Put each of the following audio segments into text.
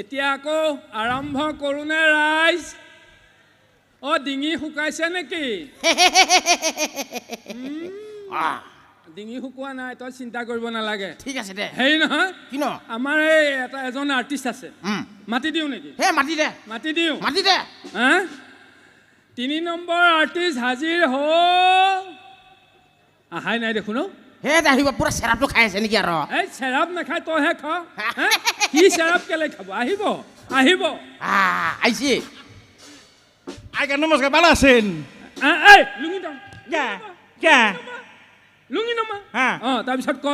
এতিয়া আকৌ আৰম্ভ কৰোঁনে ৰাইজ? অ' ডিঙি শুকাইছে নেকি? ডিঙি শুকোৱা নাই তই চিন্তা কৰিব নালাগে। ঠিক আছে দে। হেৰি নহয় কি ন? আমাৰ এই এটা এজন আৰ্টিষ্ট আছে। মাতি দিওঁ নেকি? হে মাতি দে। মাতি দিওঁ। মাতি দে। হা? তিনি নম্বৰ আৰ্টিষ্ট হাজিৰ হ'ল আহাই নাই দেখোন। হে আহিব পুৰা চেৰাপটো খাই আছে নেকি আৰু? এই চেৰাপ নাখায় তইহে খ। হা? সি চেৰাপ কেলে খাব? আহিব আহিব। আহ, আইকা নমস্কার ভালো আছেন আ- এই লুঙি দাম। কে কে? লুঙি নমা হ্যাঁ। অঁ তাৰপিছত ক?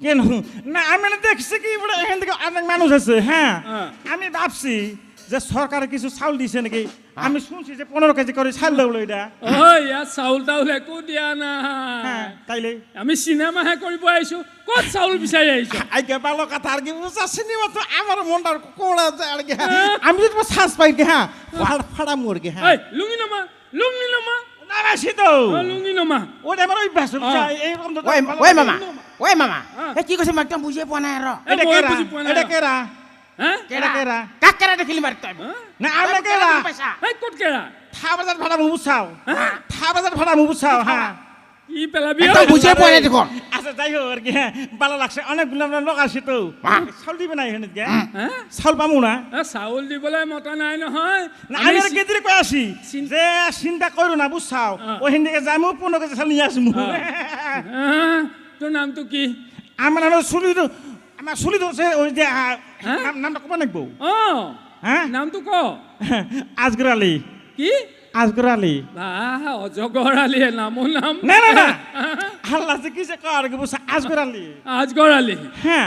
কেন? না আমি না দেখছি কি বলে এখান থেকে অনেক মানুষ আছে হ্যাঁ। আমি ভাবছি যে সরকার কিছু চাউল দিছে নাকি? আমি শুনছি যে পনেরো কেজি করে চাল দেবো এটা। চাউল তাউল একো দিয়া না নাই তাইলে? আমি চিনেমাহে কৰিব আহিছোঁ। ক'ত চাউল বিচাৰি আহিছোঁ? আজ্ঞা ভালো কথা আর কি বুঝা সিনেমা তো আমার মনটা কোড়া যায় আর কি হ্যাঁ আমি যদি তোমার শ্বাস পাই কি হ্যাঁ ফাড়া ফাড়া মোর কি হ্যাঁ এই লুঙি নমা লুঙি নমা। না বেশি তো। অঁ লুঙি নমা। ওটা আমার অভ্যাস হ্যাঁ। তো ঐ মামা ঐ মামা। এই কি কৈছে মই একদম বুজিয়ে পোৱা নাই আৰু এটা কেরা এটা। কেরা হা? কেরা কেরা কেৰা। দেখিলি মাৰি তই হা? না আমরা কেরা গম এই ক'ত কেৰা থা বাজার ভাড়া মুবু চাও। হ্যাঁ? থা বাজার ভাড়া মুবু চাও হ্যাঁ। কি পেলাবি আচ্ছা যাই হোক আর কি হ্যাঁ ভালো লাগছে। লোক তো। হ্যাঁ। চাউল দিবে না এখানে কে? হা? চাউল পামু না? চাউল দিবলৈ মতা নাই নহয়। না, আমি আমি আর চি- কেদিরে কই আসি যে চিন্তা করো না বুঝছাও? হ্যাঁ। ওই হিন্দিকে যাইমু পনেরো কেজি নিয়ে আসমু। আহ, তোৰ নামটো কি? আমার নাম তো আমার চুলি ধরছে ওই যে? নাম- নামটা কবা নাকবো হ্যাঁ নামটো ক। আজগর আলী কি? আজগর আলী বাহ অজগৰ আলি নামো নাম। না না না। আল্লাহ কি যে কর কি বুঝছা আজগর আলী আজগৰ আলি হ্যাঁ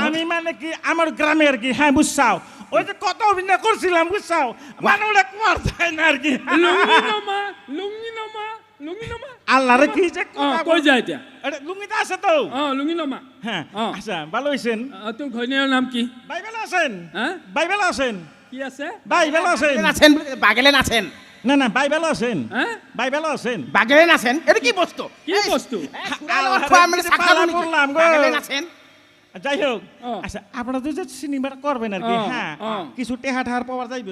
আমি মানে কি আমার গ্রামে আর কি হ্যাঁ বুঝছাও ওই যে কত অভিনয় করছিলাম বুঝছাও মানে ওটা কুয়ার যায় না আর কি? লুঙি নমা লুঙি নমা। লুঙি নমা আল্লাহ কি যে অঁ কথা কৈ যা এতিয়া? এটা লুঙ্গিতে আছে তো। অঁ লুঙি নমা হ্যাঁ আচ্ছা ভালো হয়েছেন অঁ, তোৰ ঘৈণীয়েৰ নাম কি? বাইবেল আছেন। হা? বাইবেল আছেন। কি আছে? বাইবেল আছেন। নাচেন বাগেলে নাচেন। না না বাইবেল আছেন। হা? বাইবেল আছেন। বাগেলে নাচেন? এইটো কি বস্তু? কি বস্তু? এ, চুৰাৰ লগত খোৱা মেলি চাহ খালো নেকি? পড়লাম গো। বাগেলে নাচেন। যাই হোক। আচ্ছা আপনারা তো যে সিনেমাটা করবেন আর কি হ্যাঁ। কিছু টেহা ঠাহার পাওয়া যাইব।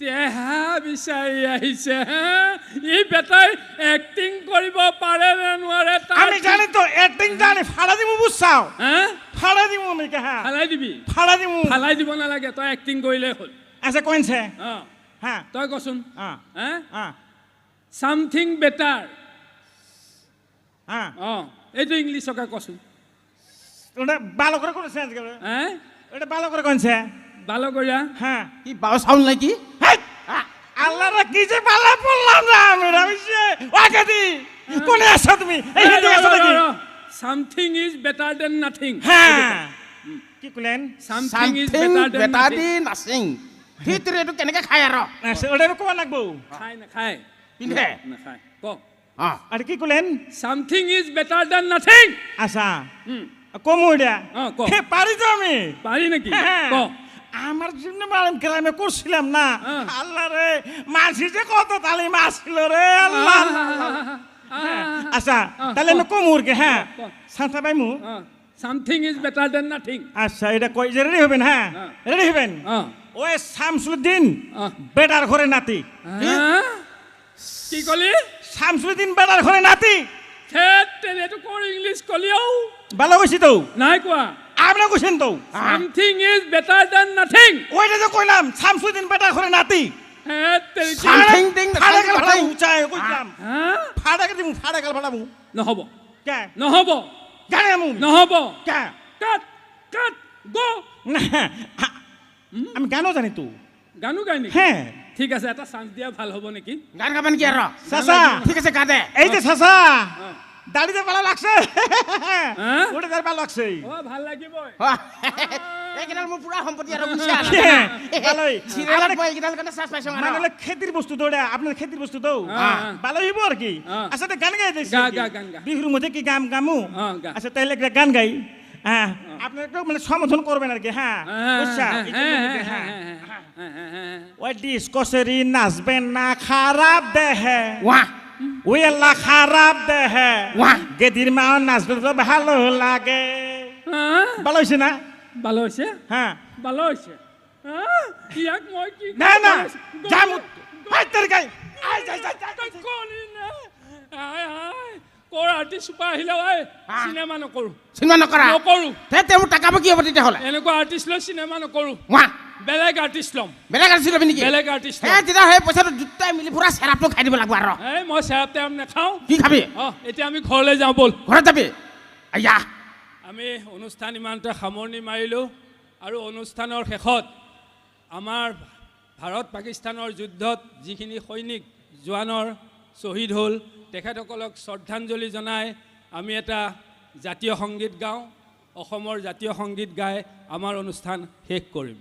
তেহা বিচাৰি আহিছে হা ই বেটাই এক্টিং কৰিব পাৰে নে নোৱাৰে তাৰ আমি জানি তো অ্যাক্টিং জানি ফাড়া দিমু বুঝছাও? হা? ফাড়া দিমু আমি হ্যাঁ ফালাই দিবি? ফাড়া দিমু। ফালাই দিব নালাগে তই এক্টিং কৰিলেই হ'ল। আচ্ছা কোনছে অঁ। হ্যাঁ তই কচোন। হ্যাঁ হা? হ্যাঁ বেটাৰ হ্যাঁ অঁ। এইটো ইংলিছকে কচোন। ওটা ভালো করে করেছে আজকে হা? ওটা ভালো করে কোনছে বালগৰীয়া হ্যাঁ কি বাও চাউল নেকি কি যে পালা পড়লাম না আমি রমেশে ওয়াকাদি কোনে আছো তুমি? এই হিন্দি আছো নাকি? Something is better than nothing হ্যাঁ। কি কইলেন? Something is better than nothing দি সিটোৰে এইটো কেনেকে খায় আৰু? আচ্ছা ওটা কোয়া লাগবো। খাই নাখায় পিন্ধে। নাখায় ক অঁ। আর কি কইলেন? Something is better than nothing আচ্ছা। কমু এটা অঁ, ক। হে, পারি তো আমি। পাৰি নেকি? হ্যাঁ। আমার জন্য মারাম গ্রামে করছিলাম না। হ্যাঁ। আল্লাহ রে মাসি যে কত তালি মাছ ছিল রে আল্লাহ। আচ্ছা তাহলে আমি কমুর কে। হ্যাঁ। সাঁতা পাইমু something is better than nothing আচ্ছা এটা কই যে রেডি হবেন হ্যাঁ? হ্যাঁ। রেডি হবেন? ওই শামসুদ্দিন বেটার ঘরে নাতি? কি কলি? শামসুদ্দিন বেটার ঘরে নাতি। থেত তেনেটো কৰ ইংলিছ কলিও। ভালো কইছি তো। নাই কোৱা আপনার কইছেন তো। Something is better than nothing ওইটা যে কইলাম শামসুদ্দিন বেটার ঘরে নাতি। তেৰিকি Something thing, ফাড়া গেল. ভাড়াবু চাই কইলাম হা ফাড়া গেল দিমু ফাড়া গেল ভাড়াবু নহ'ব। কে? নহ'ব। জানে আমু। নহ'ব। কে? কাট কাট গো। না আমি গানও জানি তো। গানো গাই নেকি? হ্যাঁ। ঠিক আছে এটা চান্স দিয়া ভালো হ'ব নেকি? গান গাবা নেকি আৰু? চাচা। ঠিক আছে গা দে এই যে চাচা। হ্যাঁ। দাড়িতে ভালো লাগছে। হ্যাঁ? দাড়ি ভালো লাগছে। অ ভালো এইকেইডাল মোৰ পুৰা সম্পত্তি আৰু হ্যাঁ, মানে বস্তু বস্তু হ্যাঁ, হ্যাঁ। ভালো কি? হ্যাঁ। গান গাই কি। মধ্যে গাম গামু? হ্যাঁ, আচ্ছা তাইলে গান গাই। হ্যাঁ। একটু মানে সমাধান করবেন আর কি। হ্যাঁ। বুঝছা হ্যাঁ, হ্যাঁ হ্যাঁ ওই ডিসকসেরি নাচবেন না খারাপ দেহে। ওই আল্লাহ খারাপ দেহে। গেদির মা নাচবে তো ভালো লাগে। ভালো হয়েছে না? ভালো হৈছে হ্যাঁ। ভালো হৈছে হা? ইয়াক মই কি না না। গলি- যাম গলি- হাই তোর গাই আই যাই যাই যাই কলি নে। আই আই কৰ আৰ্টিষ্ট চুপা আহিলে হা? চিনেমা নকৰোঁ। চিনেমা নকৰা? নকৰোঁ। তে তেওঁ টাকাব কি হ'ব তেতিয়াহ'লে। এনেকুৱা আৰ্টিষ্ট লৈ চিনেমা নকৰোঁ। বেলেগ আৰ্টিষ্ট ল'ম। বেলেগ আৰ্টিষ্ট ল'বি নেকি? বেলেগ আৰ্টিষ্ট হে তেতিয়া সেই পইচাটো দুটাই মিলি পুৰা চেৰাপটো খাই দিব লাগিব আৰু। এই মই চেৰাপ টেৰাপ নাখাওঁ। কি খাবি? অঁ এতিয়া আমি ঘৰলৈ যাওঁ ব'ল। ঘৰত যাবি? আয়া। আমি অনুষ্ঠান ইমানতে সামৰণি মাৰিলোঁ আৰু অনুষ্ঠানৰ শেষত আমাৰ ভাৰত পাকিস্তানৰ যুদ্ধত যিখিনি সৈনিক জোৱানৰ শ্বহীদ হ'ল তেখেতসকলক শ্ৰদ্ধাঞ্জলি জনাই আমি এটা জাতীয় সংগীত গাওঁ। অসমৰ জাতীয় সংগীত গাই আমাৰ অনুষ্ঠান শেষ কৰিম।